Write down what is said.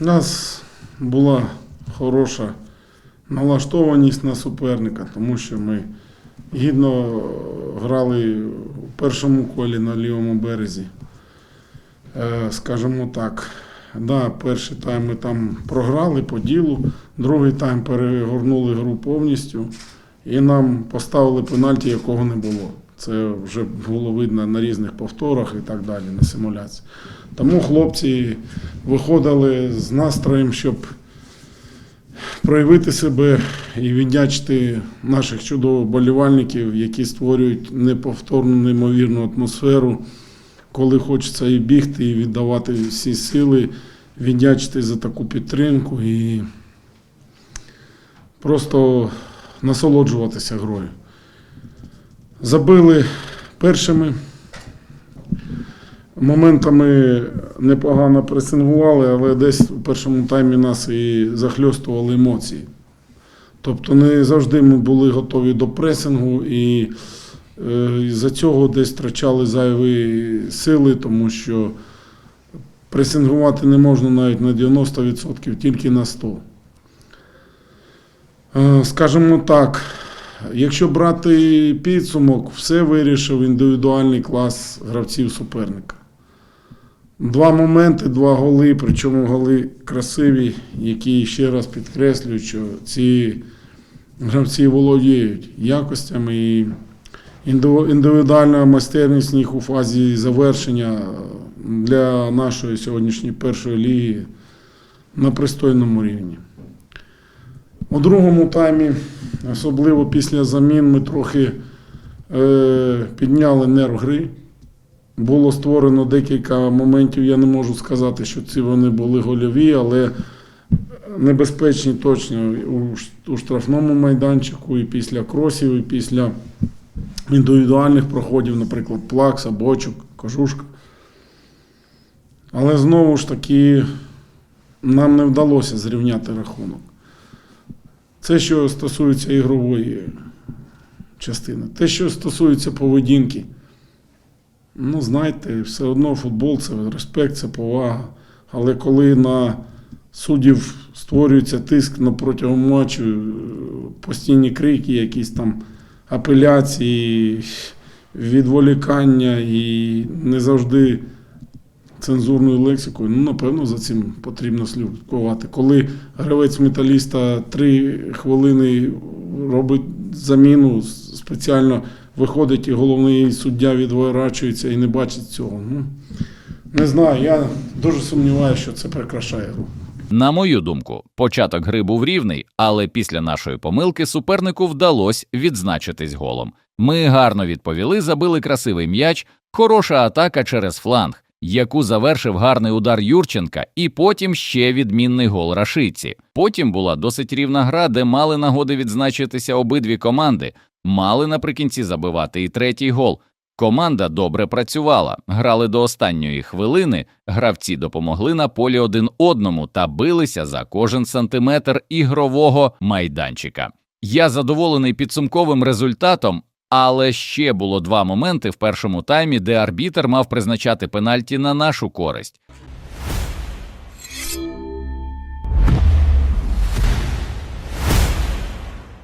У нас була хороша налаштованість на суперника, тому що ми гідно грали у першому колі на лівому березі. Е, Скажімо так, да, перший тайм ми там програли по ділу, другий тайм перегорнули гру повністю і нам поставили пенальті, якого не було. Це вже було видно на різних повторах і так далі, на симуляції. Тому хлопці виходили з настроєм, щоб проявити себе і віддячити наших чудових болівальників, які створюють неповторну неймовірну атмосферу, коли хочеться і бігти, і віддавати всі сили, віддячити за таку підтримку і просто насолоджуватися грою. Забили першими. Моментами непогано пресингували, але десь у першому таймі нас і захльостували емоції. Тобто не завжди ми були готові до пресингу і е, за цього десь втрачали зайві сили, тому що пресингувати не можна навіть на 90%, тільки на 100%. Е, Скажімо так, якщо брати підсумок, все вирішив індивідуальний клас гравців суперника. Два моменти, два голи, причому голи красиві, які ще раз підкреслюють, що ці гравці володіють якостями і індивідуальна майстерність їх у фазі завершення для нашої сьогоднішньої першої ліги на пристойному рівні. У другому таймі, особливо після замін, ми трохи е, підняли нерв гри. Було створено декілька моментів. Я не можу сказати, що ці вони були гольові, але небезпечні точно у, штрафному майданчику, і після кросів, і після індивідуальних проходів, наприклад, Плакса, Бочук, Кожушка. Але знову ж таки нам не вдалося зрівняти рахунок. Це що стосується ігрової частини. Те, що стосується поведінки, ну, знаєте, все одно футбол це респект, це повага. Але коли на суддів створюється тиск на протягом матчу, е, постійні крики, якісь там апеляції, відволікання і не завжди цензурною лексикою, ну, напевно, за цим потрібно слідкувати. Коли гравець металіста три хвилини робить заміну, спеціально виходить і головний суддя відворачується і не бачить цього. Ну, не знаю, я дуже сумніваюся, що це прикрашає гру. На мою думку, початок гри був рівний, але після нашої помилки супернику вдалося відзначитись голом. Ми гарно відповіли, забили красивий м'яч, хороша атака через фланг, яку завершив гарний удар Юрченка, і потім ще відмінний гол Рашиці. Потім була досить рівна гра, де мали нагоди відзначитися обидві команди, мали наприкінці забивати і третій гол. Команда добре працювала, грали до останньої хвилини, гравці допомогли на полі один одному та билися за кожен сантиметр ігрового майданчика. Я задоволений підсумковим результатом, але ще було два моменти в першому таймі, де арбітер мав призначати пенальті на нашу користь.